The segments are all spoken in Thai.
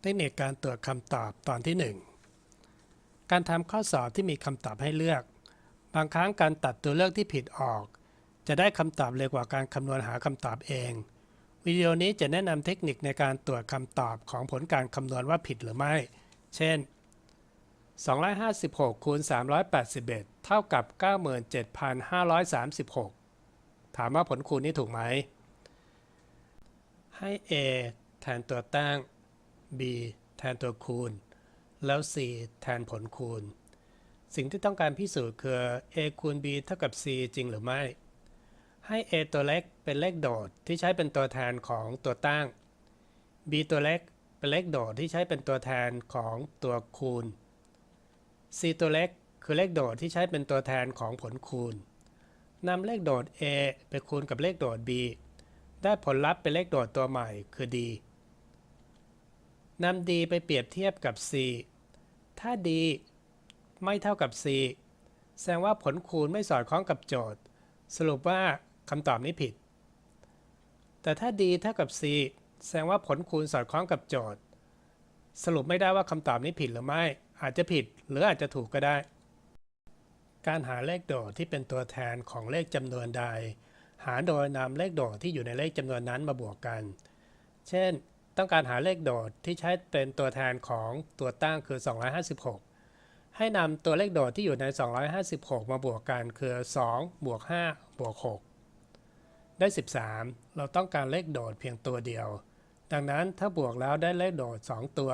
เทคนิคการตรวจคำตอบตอนที่ 1 การทำข้อสอบที่มีคำตอบให้เลือก บางครั้งการตัดตัวเลือกที่ผิดออก จะได้คำตอบเร็วกว่าการคำนวณหาคำตอบเอง วิดีโอนี้จะแนะนำเทคนิคในการตรวจคำตอบของผลการคำนวณว่าผิดหรือไม่ เช่น 256คูณ381 เท่ากับ 97,536 ถามว่าผลคูณนี้ถูกไหม ให้ A แทนตัวตั้ง b แทนตัวคูณ แล้ว c แทนผลคูณ สิ่งที่ต้องการพิสูจน์คือ a คูณ b เท่ากับ c จริงหรือไม่ ให้ a ตัวเล็กเป็นเลขโดดที่ใช้เป็นตัวแทนของตัวตั้ง b ตัวเล็กเป็นเลขโดดที่ใช้เป็นตัวแทนของตัวคูณ c ตัวเล็กคือเลขโดดที่ใช้เป็นตัวแทนของผลคูณนำเลขโดด a ไปคูณกับเลขโดด b ได้ผลลัพธ์เป็นเลขโดดตัวใหม่คือ d นำ d ไปเปรียบเทียบกับ c ถ้า d ไม่เท่ากับ c แสดงว่าผลคูณไม่สอดคล้องกับโจทย์ สรุปว่าคำตอบนี้ผิด แต่ถ้า d เท่ากับ c แสดงว่าผลคูณสอดคล้องกับโจทย์ สรุปไม่ได้ว่าคำตอบนี้ผิดหรือไม่ อาจจะผิดหรืออาจจะถูกก็ได้ การหาเลขโดดที่เป็นตัวแทนของเลขจำนวนใด หาโดยนำเลขโดดที่อยู่ในเลขจำนวนนั้นมาบวกกัน เช่น ต้องการหาเลขโดดที่ใช้เป็นตัวแทนของตัวตั้งคือ 256 ให้นำตัวเลขโดดที่อยู่ใน 256 มาบวกกันคือ 2 บวก 5 บวก 6 ได้ 13 เราต้องการเลขโดดเพียงตัวเดียว ดังนั้นถ้าบวกแล้วได้เลขโดด 2 ตัว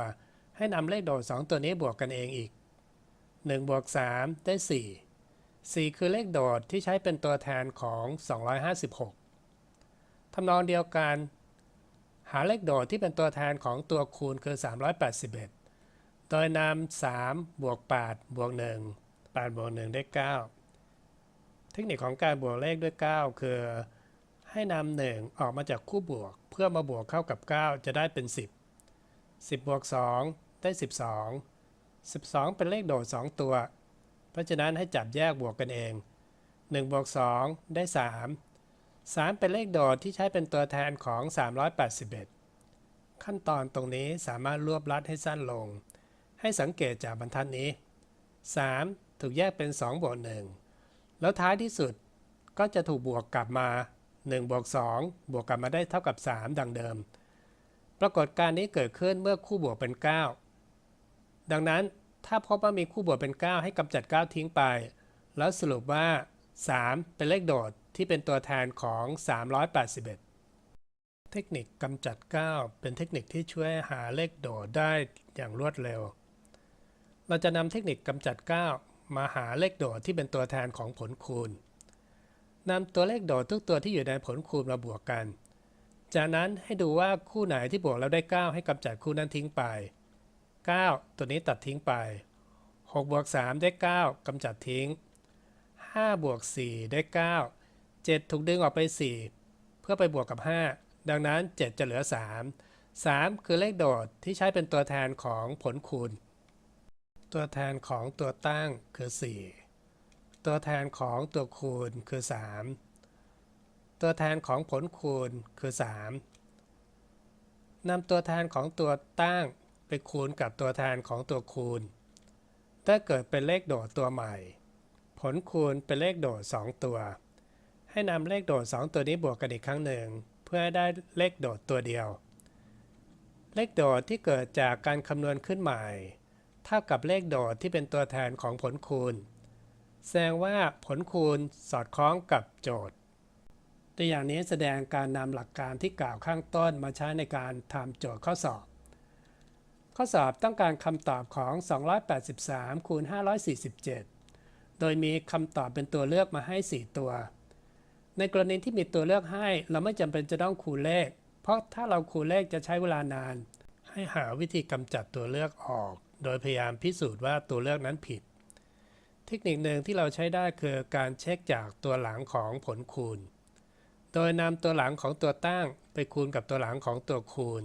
ให้นำเลขโดด 2 ตัวนี้บวกกันเองอีก 1 บวก 3 ได้ 4 4 คือเลขโดดที่ใช้เป็นตัวแทนของ 256ทำนองเดียวกัน หาเลขโดดที่เป็นตัวแทนของตัวคูณคือ 381 โดยนำ3บวก8บวก1 8บวก1ได้ 9 เทคนิคของการบวกเลขด้วย 9 คือ ให้นำ1ออกมาจากคู่บวก เพื่อมาบวกเข้ากับ 9 จะได้เป็น 10 10บวก2ได้ 12 12 เป็นเลขโดด 2 ตัว เพราะฉะนั้นให้จับแยกบวกกันเอง 1บวก2ได้ 3 3 เป็นเลขโดดที่ใช้เป็นตัวแทนของ 381 ขั้นตอนตรงนี้สามารถรวบรัดให้สั้นลง ให้สังเกตจากบรรทัดนี้ 3 ถูกแยกเป็น2บวก1แล้วท้ายที่สุดก็จะถูกบวกกลับมา1บวก2บวกกลับมาได้เท่ากับ 3 ดังเดิม ปรากฏการณ์นี้เกิดขึ้นเมื่อคู่บวกเป็น 9 ดังนั้นถ้าพบว่ามีคู่บวกเป็น 9 ให้กำจัด 9 ทิ้งไป แล้วสรุปว่า 3 เป็นเลขโดด ที่เป็นตัวแทนของ 381 เทคนิคกำจัด 9 เป็นเทคนิคที่ช่วยหาเลขโดดได้อย่างรวดเร็ว เราจะนำเทคนิคกำจัด 9 มาหาเลขโดดที่เป็นตัวแทนของผลคูณนำตัวเลขโดดทุกตัวที่อยู่ในผลคูณมาบวกกัน จากนั้นให้ดูว่าคู่ไหนที่บวกแล้วได้ 9 ให้กำจัดคู่นั้นทิ้งไป 9 ตัวนี้ตัดทิ้งไป 6 บวก 3 ได้ 9กำจัดทิ้ง 5 บวก 4 ได้ 9 7 ถูกดึงออกไป 4 เพื่อไปบวกกับ 5 ดังนั้น 7 จะเหลือ 3 3 คือเลขโดดที่ใช้เป็นตัวแทนของผลคูณ ตัวแทนของตัวตั้งคือ 4 ตัวแทนของตัวคูณคือ 3 ตัวแทนของผลคูณคือ 3นำตัวแทนของตัวตั้งไปคูณกับตัวแทนของตัวคูณ ถ้าเกิดเป็นเลขโดดตัวใหม่ ผลคูณเป็นเลขโดด 2 ตัว ให้นำเลขโดด 2 ตัวนี้บวกกันอีกครั้งหนึ่ง เพื่อให้ได้เลขโดดตัวเดียว เลขโดดที่เกิดจากการคำนวณขึ้นใหม่ เท่ากับเลขโดดที่เป็นตัวแทนของผลคูณ แสดงว่าผลคูณสอดคล้องกับโจทย์ ตัวอย่างนี้แสดงการนำหลักการที่กล่าวข้างต้นมาใช้ในการทำโจทย์ข้อสอบ ข้อสอบต้องการคำตอบของ 283คูณ547 โดยมีคำตอบเป็นตัวเลือกมาให้ 4 ตัว ในกรณีที่มีตัวเลือกให้ เราไม่จำเป็นจะต้องคูณเลข เพราะถ้าเราคูณเลขจะใช้เวลานาน ให้หาวิธีกำจัดตัวเลือกออก โดยพยายามพิสูจน์ว่าตัวเลือกนั้นผิด เทคนิคหนึ่งที่เราใช้ได้คือการเช็คจากตัวหลังของผลคูณ โดยนำตัวหลังของตัวตั้งไปคูณกับตัวหลังของตัวคูณ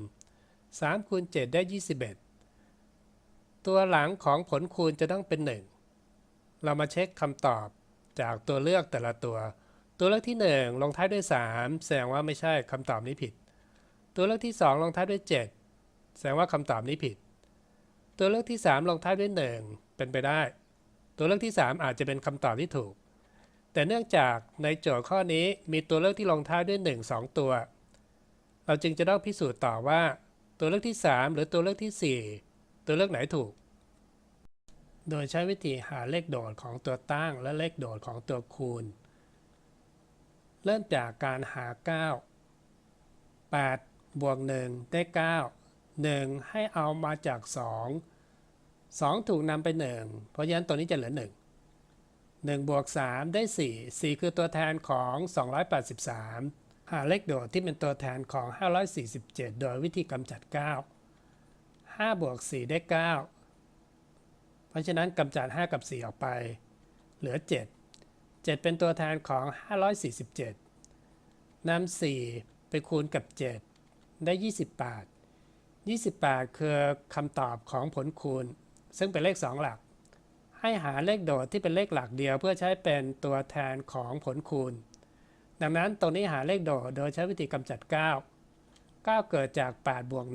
3คูณ7ได้ 21 ตัวหลังของผลคูณจะต้องเป็น 1 เรามาเช็คคำตอบจากตัวเลือกแต่ละตัว ตัวเลือกที่ 1 ลงท้ายด้วย 3 แสดงว่าไม่ใช่คำตอบนี้ผิด ตัวเลือกที่ 2 ลงท้ายด้วย 7แแสดงว่าคำตอบนี้ผิด ตัวเลือกที่ 3 ลงท้ายด้วย 1 เป็นไปได้ ตัวเลือกที่ 3 อาจจะเป็นคำตอบที่ถูก แต่เนื่องจากในโจทย์ข้อนี้มีตัวเลือกที่ลงท้ายด้วย 1 2 ตัว เราจึงจะต้องพิสูจน์ต่อว่า ตัวเลือกที่ 3 หรือตัวเลือกทีสี่4 ตัวเลือกไหนถูก โดยใช้วิธีหาเลขโดดของตัวตั้งและเลขโดดของตัวคูณ เริ่มจากการหา 9 8 บวก 1 ได้ 9 1 ให้เอามาจาก 2 2 ถูกนำไป 1 เพราะฉะนั้นตัวนี้จะเหลือ 1 1 บวก 3 ได้ 4 4 คือตัวแทนของ 283 หาเลขโดดที่เป็นตัวแทนของ 547 โดยวิธีกำจัด 9 5 บวก 4 ได้ 9 เพราะฉะนั้นกำจัด 5 กับ 4 ออกไป เหลือ 7 7 เป็นตัวแทนของ 547นำ4 ไปคูณกับ 7 ได้ 28 28 คือคำตอบของผลคูณ ซึ่งเป็นเลข 2 หลัก ให้หาเลขโดดที่เป็นเลขหลักเดียวเพื่อใช้เป็นตัวแทนของผลคูณ ดังนั้นตรงนี้หาเลขโดดโดยใช้วิธีกำจัด 9 9 เกิดจาก 8 บวก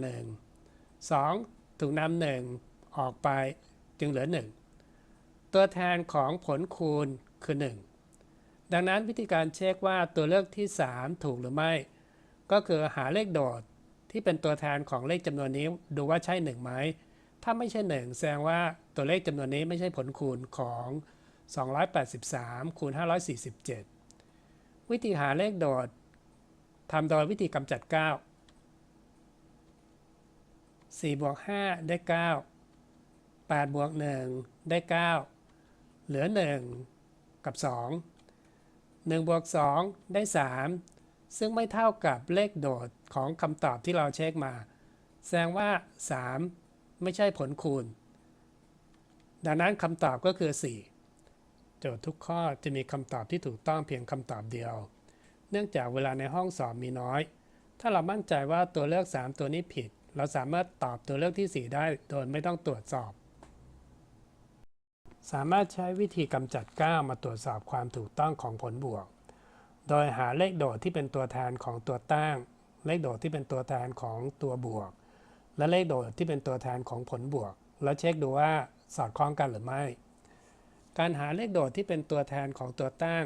1 2 ถูกนำ1 ออกไปจึงเหลือ 1 ตัวแทนของผลคูณคือ 1 ดังนั้นวิธีการเช็คว่าตัวเลือกที่ 3 ถูกหรือไม่ ก็คือหาเลขโดดที่เป็นตัวแทนของเลขจำนวนนี้ดูว่าใช่1ไหมถ้าไม่ใช่ 1 แสดงว่าตัวเลขจำนวนนี้ไม่ใช่ผลคูณของ 283 คูณ 547 วิธีหาเลขโดดทำโดยวิธีกำจัด 9 4 บวก 5 ได้ 9 8 บวก 1 ได้ 9 เหลือ 1 กับ 2 1บวก2 ได้ 3 ซึ่งไม่เท่ากับเลขโดดของคำตอบที่เราเช็คมา แสดงว่า 3 ไม่ใช่ผลคูณ ดังนั้นคำตอบก็คือ 4 โจทย์ทุกข้อจะมีคำตอบที่ถูกต้องเพียงคำตอบเดียว เนื่องจากเวลาในห้องสอบมีน้อย ถ้าเรามั่นใจว่าตัวเลือก 3 ตัวนี้ผิด เราสามารถตอบตัวเลือกที่ 4 ได้โดยไม่ต้องตรวจสอบ สามารถใช้วิธีกำจัด9มาตรวจสอบความถูกต้องของผลบวก โดยหาเลขโดดที่เป็นตัวแทนของตัวตั้ง เลขโดดที่เป็นตัวแทนของตัวบวก และเลขโดดที่เป็นตัวแทนของผลบวก แล้วเช็คดูว่าสอดคล้องกันหรือไม่ การหาเลขโดดที่เป็นตัวแทนของตัวตั้ง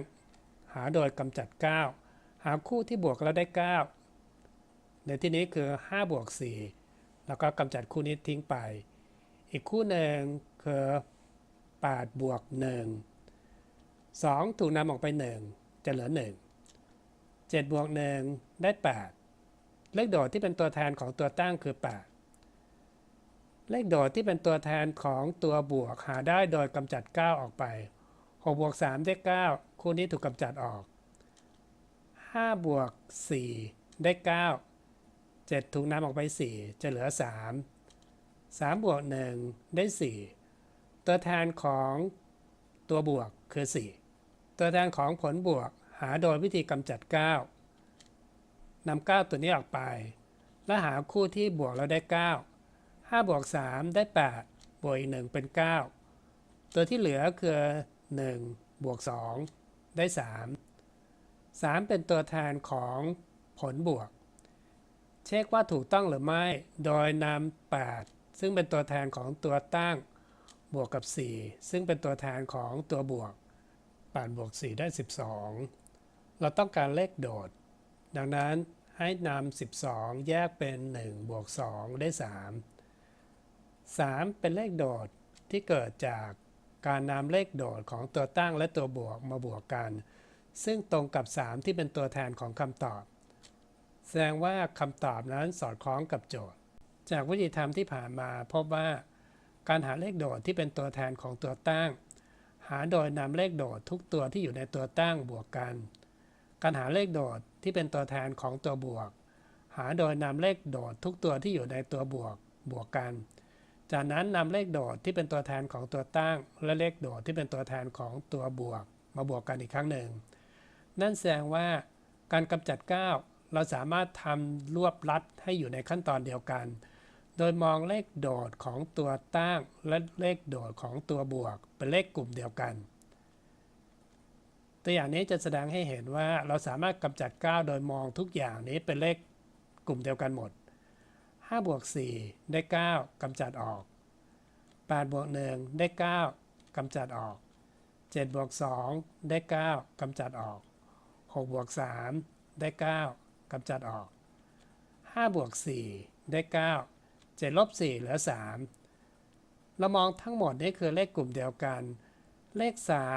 หาโดยกำจัด 9 หาคู่ที่บวกแล้วได้ 9 ในที่นี้คือ 5 บวก 4 แล้วก็กำจัดคู่นี้ทิ้งไป อีกคู่หนึ่งคือ 8 บวก 1 2 ถูกนำออกไป 1 จะเหลือ 1 7 บวก 1 ได้ 8 เลขโดดที่เป็นตัวแทนของตัวตั้งคือ 8 เลขโดดที่เป็นตัวแทนของตัวบวกหาได้โดยกำจัด 9 ออกไป 6 บวก 3 ได้ 9 คู่นี้ถูกกำจัดออก 5 บวก 4 ได้ 9 7 ถูกนำออกไป 4 จะเหลือ 3 3 บวก 1 ได้ 4 ตัวแทนของตัวบวกคือ 4 ตัวแทนของผลบวกหาโดยวิธีกำจัด 9นำ9 ตัวนี้ออกไป และหาคู่ที่บวกแล้วได้ 9 5 บวก 3 ได้ 8 บวกอีก 1 เป็น 9 ตัวที่เหลือคือ 1 บวก 2 ได้ 3 3 เป็นตัวแทนของผลบวก เช็คว่าถูกต้องหรือไม่ โดยนำ8ซึ่งเป็นตัวแทนของตัวตั้ง บวกกับ 4 ซึ่งเป็นตัวแทนของตัวบวก8บวก 4 ได้ 12 เราต้องการเลขโดด ดังนั้นให้นำ 12 แยกเป็น 1 บวก 2 ได้ 3 3 เป็นเลขโดดที่เกิดจากการนำเลขโดดของตัวตั้งและตัวบวกมาบวกกัน ซึ่งตรงกับ 3 ที่เป็นตัวแทนของคำตอบ แสดงว่าคำตอบนั้นสอดคล้องกับโจทย์ จากวิธีทำที่ผ่านมาพบว่า การหาเลขโดดที่เป็นตัวแทนของตัวตั้ง หาโดยนำเลขโดดทุกตัวที่อยู่ในตัวตั้งบวกกัน การหาเลขโดดที่เป็นตัวแทนของตัวบวก หาโดยนำเลขโดดทุกตัวที่อยู่ในตัวบวกบวกกัน จากนั้นนำเลขโดดที่เป็นตัวแทนของตัวตั้ง และเลขโดดที่เป็นตัวแทนของตัวบวก มาบวกกันอีกครั้งหนึ่ง นั่นแสดงว่าการกำจัด 9 เราสามารถทำรวบลัดให้อยู่ในขั้นตอนเดียวกัน โดยมองเลขโดดของตัวตั้งและเลขโดดของตัวบวก เป็นเลขกลุ่มเดียวกัน ตัวอย่างนี้จะแสดงให้เห็นว่าเราสามารถกำจัด 9 โดยมองทุกอย่างนี้เป็นเลขกลุ่มเดียวกันหมด 5 บวก 4 ได้ 9กำจัดออก 8 บวก 1 ได้ 9กำจัดออก 7 บวก 2 ได้ 9กำจัดออก 6 บวก 3 ได้ 9กำจัดออก 5 บวก 4 ได้ 9 7ลบ4เหลือ 3 เรามองทั้งหมดนี่คือเลขกลุ่มเดียวกัน เลข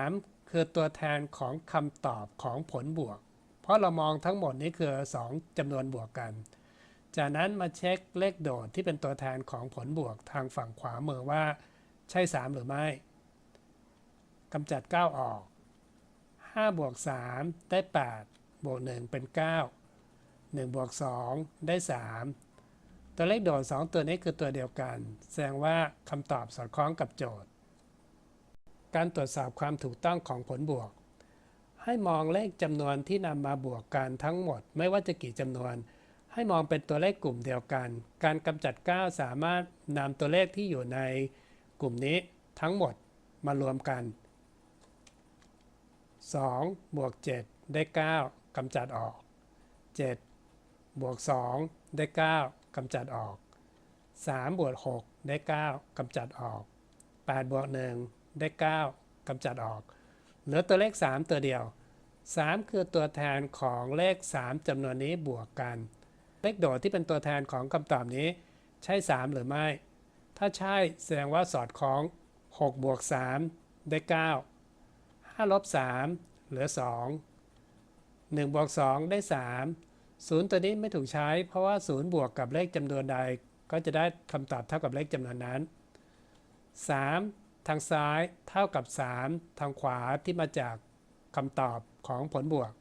3 คือตัวแทนของคำตอบของผลบวก เพราะเรามองทั้งหมดนี้คือ 2จำนวนบวกกัน จากนั้นมาเช็คเลขโดดที่เป็นตัวแทนของผลบวกทางฝั่งขวามือว่า ใช่ 3 หรือไม่กำจัด 9 ออก 5 บวก 3 ได้ 8 บวก 1 เป็น 9 1 บวก 2 ได้ 3 ตัวเลขโดด 2 ตัวนี้คือตัวเดียวกัน แสดงว่าคำตอบสอดคล้องกับโจทย์ การตรวจสอบความถูกต้องของผลบวก ให้มองเลขจำนวนที่นำมาบวกกันทั้งหมด ไม่ว่าจะกี่จำนวน ให้มองเป็นตัวเลขกลุ่มเดียวกัน การกำจัด 9 สามารถนำตัวเลขที่อยู่ในกลุ่มนี้ทั้งหมดมารวมกัน 2 บวก 7 ได้ 9กำจัดออก 7 บวก 2 ได้ 9 กำจัดออก 3 บวก 6 ได้ 9กำจัดออก 8 บวก 1 ได้ 9กำจัดออก เหลือตัวเลข 3 ตัวเดียว 3 คือตัวแทนของเลข 3จำนวนนี้บวกกัน เลขโดดที่เป็นตัวแทนของคำตอบนี้ ใช่ 3 หรือไม่ ถ้าใช่แสดงว่าสอดคล้อง 6 บวก 3 ได้ 9 5 ลบ 3 เหลือ 2 1 บวก 2 ได้ 3 ศูนย์ตัวนี้ไม่ถูกใช้ เพราะว่าศูนย์บวกกับเลขจำนวนใด ก็จะได้คำตอบเท่ากับเลขจำนวนนั้น 3 ทางซ้ายเท่ากับ 3 ทางขวาที่มาจากคำตอบของผลบวก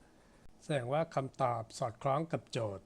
แสดงว่าคำตอบสอดคล้องกับโจทย์